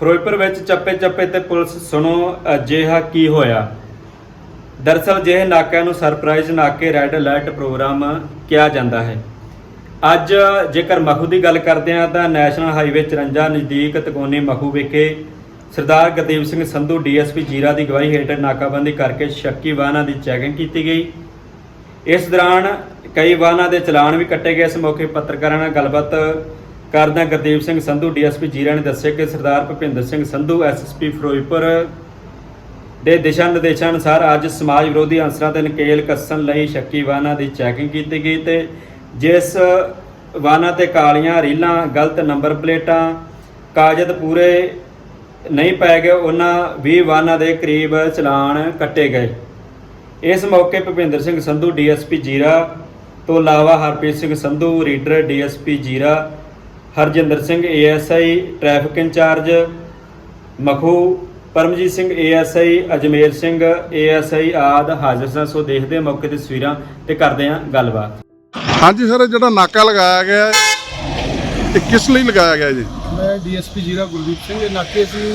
ਫਿਰੋਜ਼ਪੁਰ ਵਿੱਚ ਚੱਪੇ ਚੱਪੇ ਤੇ ਪੁਲਿਸ, ਸੁਣੋ ਅਜਿਹਾ ਕੀ ਹੋਇਆ? ਦਰਅਸਲ ਜਿਹੇ ਨਾਕਿਆਂ ਨੂੰ ਸਰਪ੍ਰਾਈਜ਼ ਨਾਕੇ ਰੈੱਡ ਅਲਰਟ ਪ੍ਰੋਗਰਾਮ ਕਿਹਾ ਜਾਂਦਾ ਹੈ। ਅੱਜ ਜੇਕਰ ਮਖੂ ਦੀ ਗੱਲ ਕਰਦੇ ਹਾਂ ਤਾਂ ਨੈਸ਼ਨਲ ਹਾਈਵੇ 54 ਨਜ਼ਦੀਕ ਤਕੋਨੀ ਮਖੂ ਵਿਖੇ ਸਰਦਾਰ ਗੁਰਦੀਪ ਸਿੰਘ ਸੰਧੂ ਡੀਐਸਪੀ ਜੀਰਾ ਦੀ ਗਵਾਹੀ ਹੇਠ ਨਾਕਾਬੰਦੀ ਕਰਕੇ ਸ਼ੱਕੀ ਵਾਹਨਾਂ ਦੀ ਚੈਕਿੰਗ ਕੀਤੀ ਗਈ। ਇਸ ਦੌਰਾਨ ਕਈ ਵਾਹਨਾਂ ਦੇ ਚਲਾਨ ਵੀ ਕੱਟੇ ਗਏ। ਇਸ ਮੌਕੇ ਪੱਤਰਕਾਰਾਂ ਨਾਲ ਗੱਲਬਾਤ ਕਰਦਿਆਂ ਗੁਰਦੀਪ ਸਿੰਘ ਸੰਧੂ, ਡੀਐਸਪੀ ਜੀਰਾ ਨੇ ਦੱਸਿਆ ਕਿ ਸਰਦਾਰ ਭੁਪਿੰਦਰ ਸਿੰਘ ਸੰਧੂ ਐਸਐਸਪੀ ਫਿਰੋਜ਼ਪੁਰ ਦੇ ਦਿਸ਼ਾ ਨਿਰਦੇਸ਼ਾਂ ਅਨੁਸਾਰ ਅੱਜ ਸਮਾਜ ਵਿਰੋਧੀ ਅੰਸਰਾਂ ਤੇ ਨਕੇਲ ਕੱਸਣ ਲਈ ਸ਼ੱਕੀ ਵਾਹਨਾਂ ਦੀ ਚੈਕਿੰਗ ਕੀਤੀ ਗਈ ਤੇ ਜਿਸ ਵਾਹਨਾਂ ਤੇ ਕਾਲੀਆਂ ਰੀਲਾਂ, ਗਲਤ ਨੰਬਰ ਪਲੇਟਾਂ, ਕਾਗਜ਼ ਪੂਰੇ ਨਹੀਂ ਪੈ ਗਏ, ਉਹਨਾਂ 20 ਵਾਹਨਾਂ ਦੇ ਕਰੀਬ ਚਲਾਨ ਕੱਟੇ ਗਏ। ਇਸ ਮੌਕੇ ਭੁਪਿੰਦਰ ਸਿੰਘ ਸੰਧੂ, ਡੀਐਸਪੀ ਜੀਰਾ ਤੋਂ ਇਲਾਵਾ Harpreet Singh Sandhu, reader DSP Zira Harjinder Singh ASI traffic in-charge Makhu Paramjit Singh ASI Ajmer Singh ASI ਆਦ ਹਾਜ਼ਰ ਸਨ। ਸੋ ਦੇਖਦੇ ਹਾਂ ਮੌਕੇ ਤੇ ਤਸਵੀਰਾਂ ਤੇ ਕਰਦੇ ਹਾਂ ਗੱਲਬਾਤ। ਹਾਂਜੀ ਸਰ ਜਿਹੜਾ ਨਾਕਾ ਲਗਾਇਆ ਗਿਆ ਹੈ ਇਹ ਕਿਸ ਲਈ ਲਗਾਇਆ ਗਿਆ ਜੀ? ਮੈਂ ਡੀਐਸਪੀ ਜੀਰਾ ਗੁਰਦੀਪ ਸਿੰਘ ਇਹ ਨਾਕੇ ਸੀ।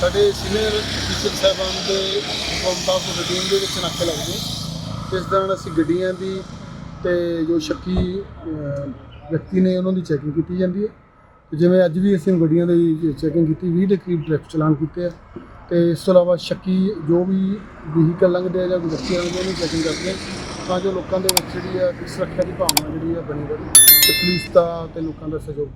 ਸਾਡੇ ਸੀਨੀਅਰ ਟੀਚਰ ਸਾਹਿਬਾਨ ਦੇ ਦਾ ਰੂਟੀਨ ਦੇ ਵਿੱਚ ਨਾਕੇ ਲੱਗਦੇ ਇਸ ਦੌਰਾਨ ਅਸੀਂ ਗੱਡੀਆਂ ਦੀ ਤੇ ਜੋ ਸ਼ੱਕੀ ਵਿਅਕਤੀ ਨੇ ਉਹਨਾਂ ਦੀ ਚੈਕਿੰਗ ਕੀਤੀ ਜਾਂਦੀ ਹੈ। ਤੇ ਜਿਵੇਂ ਅੱਜ ਵੀ ਅਸੀਂ ਗੱਡੀਆਂ ਦੀ ਚੈਕਿੰਗ ਕੀਤੀ 20 ਦੇ ਕਰੀਬ ਟ੍ਰੈਫਿਕ ਚਲਾਨ ਕੀਤੇ ਆ। ਤੇ ਇਸ ਤੋਂ ਇਲਾਵਾ ਸ਼ੱਕੀ ਜੋ ਵੀ ਵਹੀਕਲ ਲੰਘਦੇ ਆ ਜਾਂ ਵਿਅਕਤੀ ਲੰਘਦੇ ਉਹਨੂੰ ਚੈਕਿੰਗ ਕਰਦੇ ਆ। ਤਾਂ ਜੋ ਲੋਕਾਂ ਦੇ ਵਿੱਚ ਜਿਹੜੀ ਆ ਸੁਰੱਖਿਆ ਦੀ ਭਾਵਨਾ ਜਿਹੜੀ ਆ ਬਣੀ ਰਹੇ। ਤੇ ਪੁਲਿਸ ਦਾ ਤੇ ਲੋਕਾਂ ਦਾ ਸਹਿਯੋਗ